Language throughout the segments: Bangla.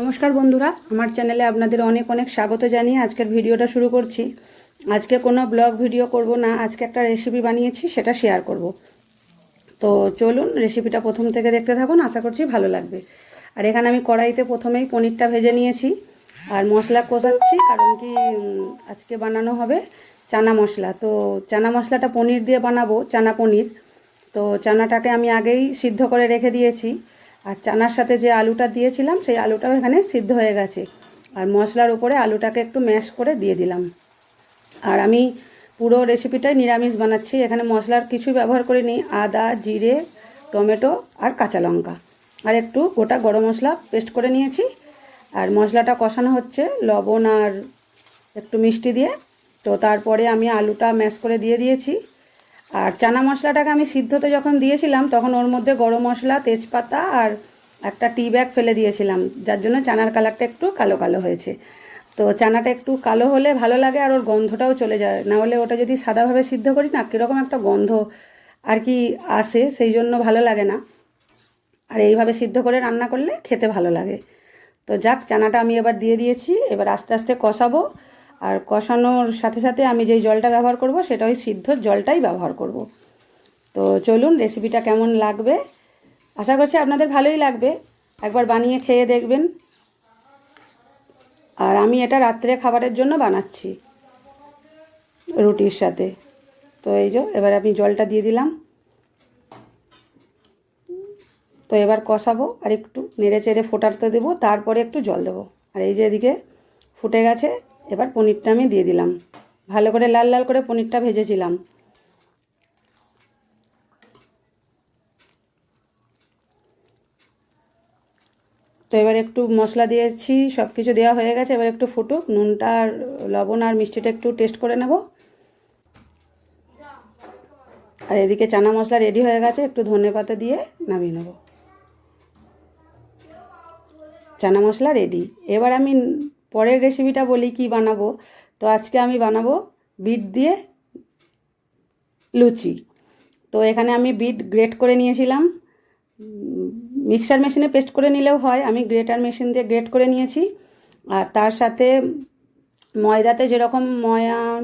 নমস্কার বন্ধুরা, আমার চ্যানেলে আপনাদের অনেক অনেক স্বাগত জানিয়ে আজকের ভিডিওটা শুরু করছি। আজকে কোনো ব্লগ ভিডিও করব না, আজকে একটা রেসিপি বানিয়েছি, সেটা শেয়ার করব। তো চলুন রেসিপিটা প্রথম থেকে দেখতে থাকুন, আশা করছি ভালো লাগবে। আর এখানে আমি কড়াইতে প্রথমেই পনিরটা ভেজে নিয়েছি, আর মশলা কষাচ্ছি, কারণ কি আজকে বানানো হবে চানা মশলা। তো চানা মশলাটা পনির দিয়ে বানাবো, চানা পনির। তো চানাটাকে আমি আগেই সিদ্ধ করে রেখে দিয়েছি। আর চানার সাথে যে আলুটা দিয়েছিলাম, সেই আলুটাও এখানে সিদ্ধ হয়ে গেছে। আর মশলার উপরে আলুটাকে একটু ম্যাশ করে দিয়ে দিলাম। আর আমি পুরো রেসিপিটাই নিরামিষ বানাচ্ছি। এখানে মশলার কিছু ব্যবহার করিনি। আদা, জিরে, টমেটো আর কাঁচা লঙ্কা। আর একটু গোটা গরম মশলা পেস্ট করে নিয়েছি। আর মশলাটা কষানো হচ্ছে লবণ আর একটু মিষ্টি দিয়ে। তো তারপরে আমি আলুটা ম্যাশ করে দিয়ে দিয়েছি। আর চানা মশলাটাকে আমি সিদ্ধতে যখন দিয়েছিলাম, তখন ওর মধ্যে গরম মশলা, তেজপাতা আর একটা টি ব্যাগ ফেলে দিয়েছিলাম, যার জন্য চানার কালারটা একটু কালো কালো হয়েছে। তো চানাটা একটু কালো হলে ভালো লাগে আর ওর গন্ধটাও চলে যায়। না হলে ওটা যদি সাদাভাবে সিদ্ধ করি, না, কীরকম একটা গন্ধ আর কি আসে, সেই জন্য ভালো লাগে না। আর এইভাবে সিদ্ধ করে রান্না করলে খেতে ভালো লাগে। তো যাক, চানাটা আমি এবার দিয়ে দিয়েছি। এবার আস্তে আস্তে কষাবো। আর কষানোর সাথে সাথে আমি যেই জলটা ব্যবহার করব সেটা ওই সিদ্ধর জলটাই ব্যবহার করব। তো চলুন রেসিপিটা কেমন লাগবে? আশা করছি আপনাদের ভালোই লাগবে। একবার বানিয়ে খেয়ে দেখবেন। আর আমি এটা রাত্রে খাবারের জন্য বানাচ্ছি রুটির সাথে। তো এই যে, এবার আমি জলটা দিয়ে দিলাম। তো এবার কষাবো আর একটু নেড়ে চেড়ে ফোটাতে দেবো, তারপরে একটু জল দেবো। আর এই যে এদিকে ফুটে গেছে এবার পনিরটা আমি দিয়ে দিলাম। ভালো করে লাল লাল করে পনিরটা ভেজেছিলাম। তো এবার একটু মশলা দিয়েছি সব কিছু দেওয়া হয়ে গেছে, এবার একটু ফুটুক, নুনটা আর লবণ আর মিষ্টিটা একটু টেস্ট করে নেব। আর এদিকে চানা মশলা রেডি হয়ে গেছে, একটু ধনে পাতা দিয়ে নামিয়ে নেব। চানা মশলা রেডি এবার আমি পরের রেসিপিটা বলি কি বানাবো? তো আজকে আমি বানাবো বিট দিয়ে লুচি। তো এখানে আমি বিট গ্রেট করে নিয়েছিলাম। মিক্সার মেশিনে পেস্ট করে নিলেও হয়। আমি গ্রেটার মেশিন দিয়ে গ্রেট করে নিয়েছি। আর তার সাথে ময়দাতে যেরকম ময়াম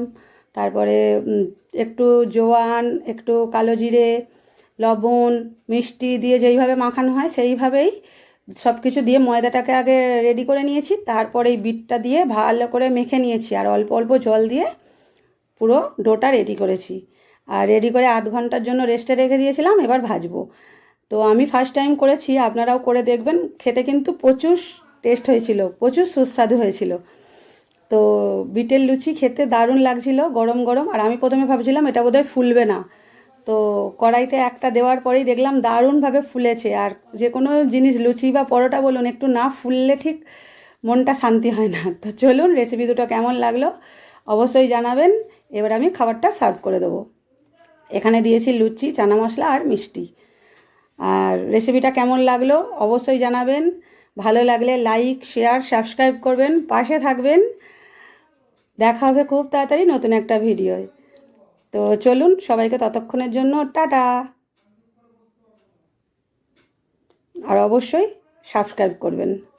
তারপরে একটু জোয়ান, একটু কালো জিরে, লবণ, মিষ্টি দিয়ে যেইভাবে মাখানো হয় সেইভাবেই সব কিছু দিয়ে ময়দাটাকে আগে রেডি করে নিয়েছি, তারপরে এই বিটটা দিয়ে ভালো করে মেখে নিয়েছি আর অল্প অল্প জল দিয়ে পুরো ডোটা রেডি করেছি। আর রেডি করে আধ ঘণ্টার জন্য রেস্টে রেখে দিয়েছিলাম, এবার ভাজবো। তো আমি ফার্স্ট টাইম করেছি, আপনারাও করে দেখবেন, খেতে কিন্তু প্রচুর টেস্ট হয়েছিল, প্রচুর সুস্বাদু হয়েছিল। তো বিটের লুচি খেতে দারুণ লাগছিল, গরম গরম, আর আমি প্রথমে ভাবছিলাম এটা বোধহয় ফুলবে না। তো কড়াইতে একটা দেওয়ার পরেই দেখলাম দারুণভাবে ফুলেছে। আর যে কোনো জিনিস, লুচি বা পরোটা বলুন, একটু না ফুললে ঠিক মনটা শান্তি হয় না। তো চলুন রেসিপি দুটো কেমন লাগল অবশ্যই জানাবেন। এবার আমি খাবারটা সার্ভ করে দেবো। এখানে দিয়েছি লুচি, চানা মশলা আর মিষ্টি। আর রেসিপিটা কেমন লাগল অবশ্যই জানাবেন। ভালো লাগলে লাইক শেয়ার সাবস্ক্রাইব করবেন। পাশে থাকবেন। দেখা হবে খুব তাড়াতাড়ি নতুন একটা ভিডিওয় তো চলুন সবাইকে ততক্ষণের জন্য টাটা। আর অবশ্যই সাবস্ক্রাইব করবেন।